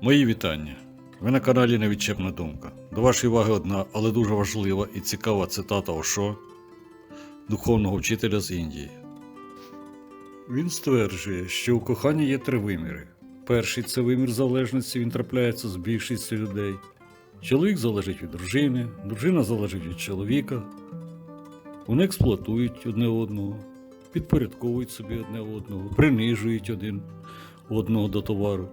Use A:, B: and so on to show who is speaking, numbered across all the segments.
A: Мої вітання. Ви на каналі Невідчепна думка. До вашої уваги одна, але дуже важлива і цікава цитата Ошо, духовного вчителя з Індії. Він стверджує, що у коханні є три виміри. Перший це вимір залежності, він трапляється з більшістю людей. Чоловік залежить від дружини, дружина залежить від чоловіка. Вони експлуатують одне одного, підпорядковують собі одне одного, принижують один одного до товару.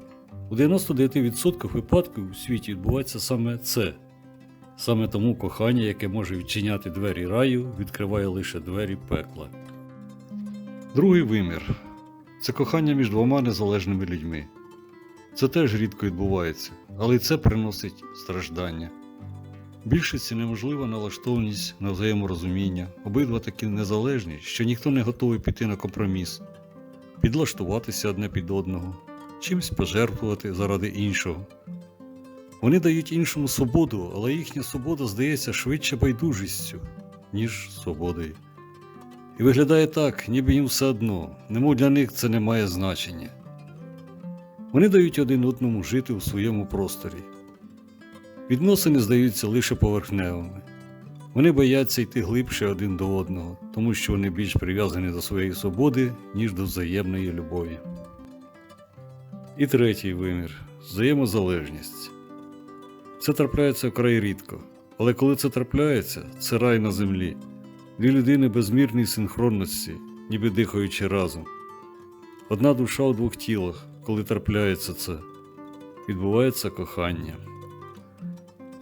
A: У 99% випадків у світі відбувається саме це. Саме тому кохання, яке може відчиняти двері раю, відкриває лише двері пекла. Другий вимір це кохання між двома незалежними людьми. Це теж рідко відбувається, але це приносить страждання. Більшості неможлива налаштованість на взаєморозуміння, обидва такі незалежні, що ніхто не готовий піти на компроміс, підлаштуватися одне під одного, чимсь пожертвувати заради іншого. Вони дають іншому свободу, але їхня свобода здається швидше байдужістю, ніж свободою. І виглядає так, ніби їм все одно, немов для них це не має значення. Вони дають один одному жити у своєму просторі. Відносини здаються лише поверхневими. Вони бояться йти глибше один до одного, тому що вони більш прив'язані до своєї свободи, ніж до взаємної любові. І третій вимір взаємозалежність. Це трапляється вкрай рідко, але коли це трапляється, це рай на землі. Дві людини безмірній синхронності, ніби дихаючи разом. Одна душа у двох тілах, коли трапляється це, відбувається кохання.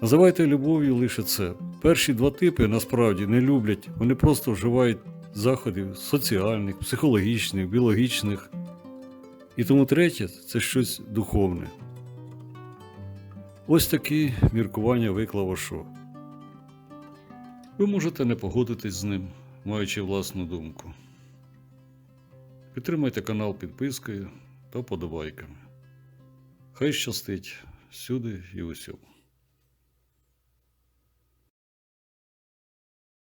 A: Називайте любов'ю лише це. Перші два типи насправді не люблять, вони просто вживають заходів соціальних, психологічних, біологічних. І тому третє це щось духовне. Ось такі міркування виклав Ошо. Ви можете не погодитись з ним, маючи власну думку. Підтримайте канал підпискою та подобайками. Хай щастить всюди і усьому.